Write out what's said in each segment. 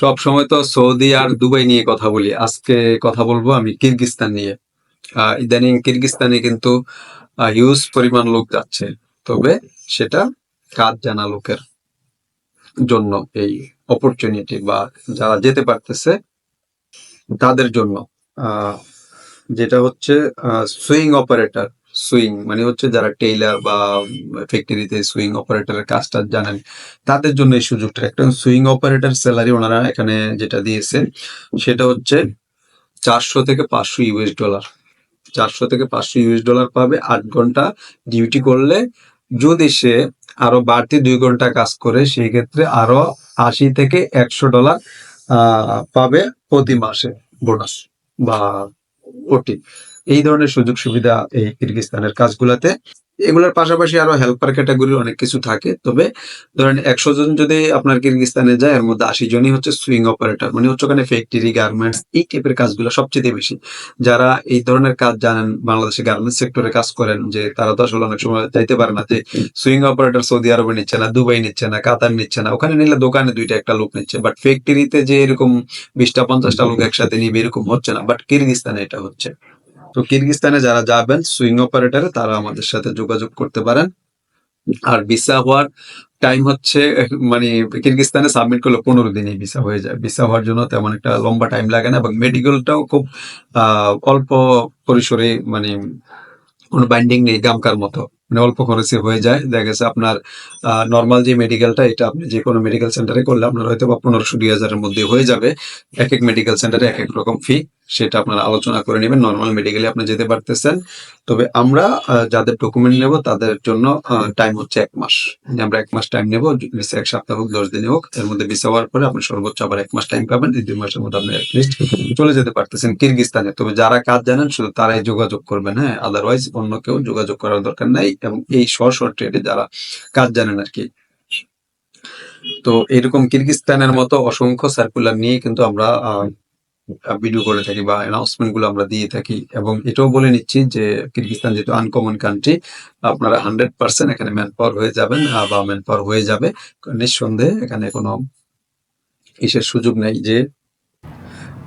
সব সময় তো সৌদি আর দুবাই নিয়ে কথা বলি। আজকে কথা বলব আমি কিরগিস্তান নিয়ে। ইদানিং কিরগিস্তানে কিন্তু হিউজ পরিমাণ লোক যাচ্ছে। তবে সেটা কাজ জানা লোকের জন্য, এই অপরচুনিটি বা যারা যেতে পারতেছে তাদের জন্য। যেটা হচ্ছে সুইং অপারেটর সুইং মানে হচ্ছে যারা টেইলার বা ফ্যাক্টরিতে সুইং অপারেটরের কাজটা জানেন, তাদের জন্য এই সুযোগটা একটা সুইং অপারেটর স্যালারি ওনারা এখানে যেটা দিয়েছে, সেটা হচ্ছে চারশো থেকে পাঁচশো ইউএস ডলার। চারশো থেকে পাঁচশো ইউএস ডলার পাবে, আট ঘণ্টা ডিউটি করলে যদি সে আরও বাড়তি দুই ঘণ্টা কাজ করে, সেই ক্ষেত্রে আরও আশি থেকে একশো ডলার পাবে প্রতি মাসে বোনাস বা ওটি। এই ধরনের সুযোগ সুবিধা এই কিরগিস্তানের কাজগুলাতে। এগুলোর পাশাপাশি আরও হেল্পার ক্যাটাগরির অনেক কিছু থাকে। তবে ধরেন একশো জন যদি আপনার কিরগিস্তানে যায়, এর মধ্যে আশি জনই হচ্ছে সুইং অপারেটর মানে হচ্ছে ওখানে ফ্যাক্টরি গার্মেন্টস এই টাইপের কাজগুলো সবচেয়ে বেশি। যারা এই ধরনের কাজ জানেন, বাংলাদেশে গার্মেন্টস সেক্টরে কাজ করেন, যে তারা তো আসলে অনেক সময় যাইতে পারে না যে সুইং অপারেটর সৌদি আরবে নিচ্ছে না, দুবাই নিচ্ছে না, কাতার নিচ্ছে না, ওখানে নিলে দোকানে দুইটা একটা লোক নিচ্ছে। বাট ফ্যাক্টরিতে যে এরকম বিশটা, পঞ্চাশটা লোক একসাথে নিবে, এরকম হচ্ছে না। বাট কিরগিস্তানে এটা হচ্ছে। তো কিরগিস্তানে যারা যাবেন, সুইং অপারেটরে, তারা আমাদের সাথে যোগাযোগ করতে পারেন। আর ভিসা হওয়ার টাইম হচ্ছে মানে কিরগিস্তানে সাবমিট করলে পনেরো দিনে ভিসা হয়ে যায়। ভিসা হওয়ার জন্য তেমন একটা লম্বা টাইম লাগে না, এবং মেডিকেলটাও খুব অল্প পরিসরে মানে কোনো বাইন্ডিং নেই, গামকার মতো। মানে অল্প খরচে হয়ে যায়। দেখা গেছে আপনার নর্মাল যে মেডিকেলটা এটা আপনি যে কোনো মেডিকেল সেন্টারে করলে আপনার হয়তো বা পনেরোশো, দুই হাজারের মধ্যে হয়ে যাবে। এক এক মেডিকেল সেন্টারে এক এক রকম ফি সেটা আপনারা আলোচনা করে নেবেন। নর্মাল মেডিকেলে আপনি যেতে পারতেছেন। তবে আমরা যাদের ডকুমেন্ট নেব, তাদের জন্য টাইম হচ্ছে এক মাস। আমরা এক মাস টাইম নেব ভিসা এক সপ্তাহ হোক, দশ দিনে হোক, এর মধ্যে ভিসা হওয়ার পরে আপনি সর্বোচ্চ আবার এক মাস টাইম পাবেন। এই দুই মাসের মধ্যে আপনি লিস্ট চলে যেতে পারতেছেন কিরগিস্তানে। তবে যারা কাজ জানেন, শুধু তারাই যোগাযোগ করবেন হ্যাঁ? আদারওয়াইজ অন্য কেউ যোগাযোগ করার দরকার নাই। এবং এই শ ট্রেডে যারা কাজ জানেন আর কি তো এরকম কিরগিস্তানের মতো অসংখ্য সার্কুলার নিয়ে কিন্তু আমরা ভিডিও করে থাকি বা অ্যানাউন্সমেন্টগুলো আমরা দিয়ে থাকি। এবং এটাও বলে নিচ্ছি যে কিরগিস্তান যেহেতু আনকমন কান্ট্রি আপনারা হান্ড্রেড পার্সেন্ট এখানে ম্যান পাওয়ার হয়ে যাবেন বা ম্যান পাওয়ার হয়ে যাবে। নিঃসন্দেহে এখানে কোনো ইসের সুযোগ নেই যে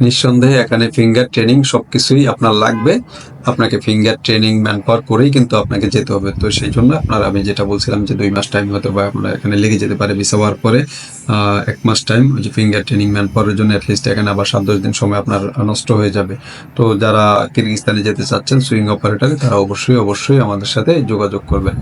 নিঃসন্দেহে এখানে ফিঙ্গার ট্রেনিং সবকিছুই আপনার লাগবে। আপনাকে ফিঙ্গার ট্রেনিং ম্যান পাওয়ার করেই কিন্তু আপনাকে যেতে হবে। তো সেই জন্য আপনার আমি যেটা বলছিলাম যে দুই মাস টাইম হতে বা আপনার এখানে লেগে যেতে পারে ভিসা হওয়ার পরে এক মাস টাইম ওই যে ফিঙ্গার ট্রেনিং ম্যান পাওয়ারের জন্য অ্যাটলিস্ট এখানে আবার সাত দশ দিন সময় আপনার নষ্ট হয়ে যাবে। তো যারা কিরগিস্তানে যেতে চাচ্ছেন সুইং অপারেটরে তারা অবশ্যই অবশ্যই আমাদের সাথে যোগাযোগ করবেন।